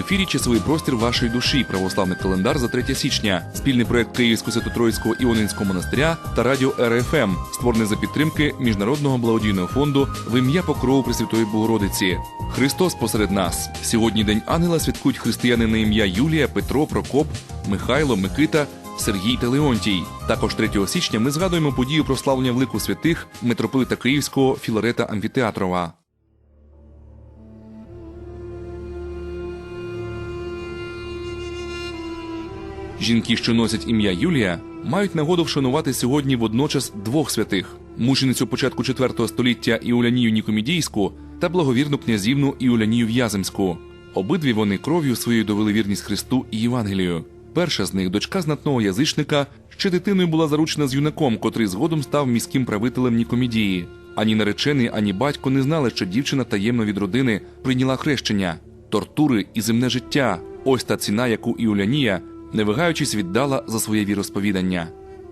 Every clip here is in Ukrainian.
ефірі часовий простір вашої душі, православний календар за 3 січня, спільний проект Київського Свято-Троїцького Іонинського монастиря та радіо РФМ, створений за підтримки Міжнародного благодійного фонду в ім'я Покрову Пресвятої Богородиці. Христос посеред нас. Сьогодні День Ангела святкують християни на ім'я Юлія, Петро, Прокоп, Михайло, Микита. Сергій та Леонтій. Також 3 січня ми згадуємо подію прославлення в лику святих митрополита Київського Філарета Амфітеатрова. Жінки, що носять ім'я Юлія, мають нагоду вшанувати сьогодні водночас двох святих мученицю початку IV століття Іулянію Нікомідійську та благовірну князівну Іулянію В'яземську. Обидві вони кров'ю своєю довели вірність Христу і Євангелію. Перша з них, дочка знатного язичника, ще дитиною була заручена з юнаком, котрий згодом став міським правителем Нікомідії. Ані наречений, ані батько не знали, що дівчина таємно від родини прийняла хрещення, тортури і земне життя. Ось та ціна, яку Іулянія, не вагаючись, віддала за своє віросповідання.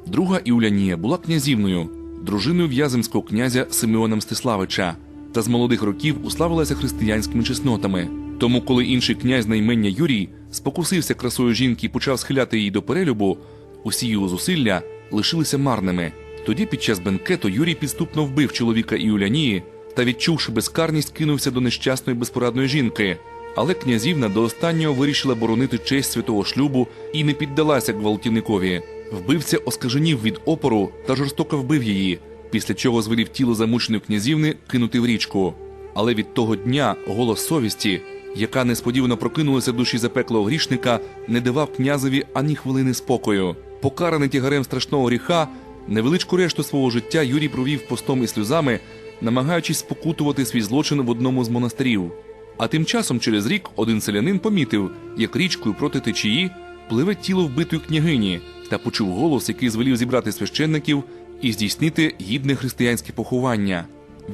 Друга Іулянія була князівною, дружиною в'яземського князя Симеона Мстиславича, та з молодих років уславилася християнськими чеснотами. Тому, коли інший князь на імення Юрій спокусився красою жінки і почав схиляти її до перелюбу, усі його зусилля лишилися марними. Тоді під час бенкету Юрій підступно вбив чоловіка Іулянії та, відчувши безкарність, кинувся до нещасної безпорадної жінки. Але князівна до останнього вирішила боронити честь святого шлюбу і не піддалася гвалтівникові. Вбивця оскаженів від опору та жорстоко вбив її, після чого звелів тіло замученої князівни кинути в річку. Але від того дня голос совісті, яка несподівано прокинулася в душі запеклого грішника, не давав князеві ані хвилини спокою. Покараний тягарем страшного гріха, невеличку решту свого життя Юрій провів постом і сльозами, намагаючись спокутувати свій злочин в одному з монастирів. А тим часом через рік один селянин помітив, як річкою проти течії пливе тіло вбитої княгині, та почув голос, який звелів зібрати священників і здійснити гідне християнське поховання.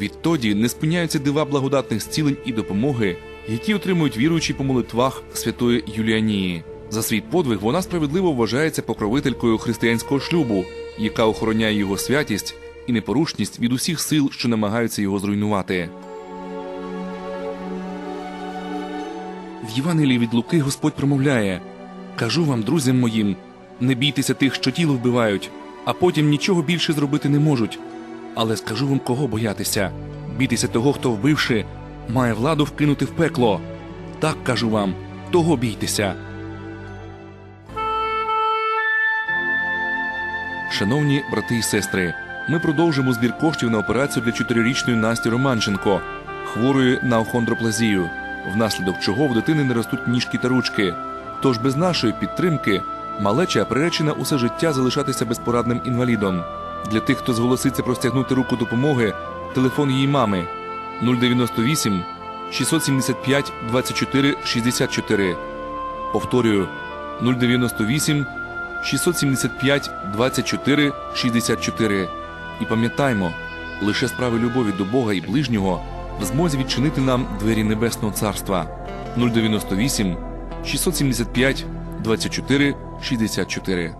Відтоді не спиняються дива благодатних зцілень і допомоги, які отримують віруючі по молитвах святої Юліанії. За свій подвиг вона справедливо вважається покровителькою християнського шлюбу, яка охороняє його святість і непорушність від усіх сил, що намагаються його зруйнувати. В Євангелії від Луки Господь промовляє: Кажу вам, друзям моїм, не бійтеся тих, що тіло вбивають, а потім нічого більше зробити не можуть. Але скажу вам, кого боятися бійтеся того, хто вбивши, має владу вкинути в пекло. Так кажу вам, того бійтеся. Шановні брати і сестри, ми продовжимо збір коштів на операцію для чотирирічної Насті Романченко, хворої на охондроплазію, внаслідок чого в дитини не ростуть ніжки та ручки. Тож без нашої підтримки малеча приречена усе життя залишатися безпорадним інвалідом. Для тих, хто зголоситься простягнути руку допомоги, телефон її мами 098 675 24 64. Повторюю 098 675 24 64. І пам'ятаймо, лише справи любові до Бога і ближнього в змозі відчинити нам двері Небесного Царства 098 675 24 64.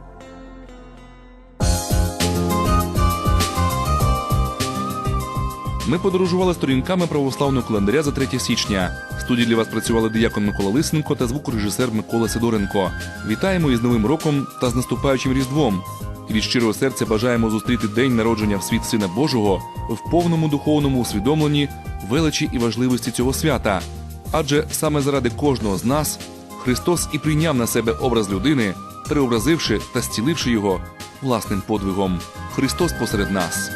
Ми подорожували сторінками православного календаря за 3 січня. В студії для вас працювали диякон Микола Лисенко та звукорежисер Микола Сидоренко. Вітаємо із Новим роком та з наступаючим Різдвом. Від щирого серця бажаємо зустріти день народження в світ Сина Божого в повному духовному усвідомленні величі і важливості цього свята. Адже саме заради кожного з нас Христос і прийняв на себе образ людини, переобразивши та зціливши його власним подвигом. Христос посеред нас.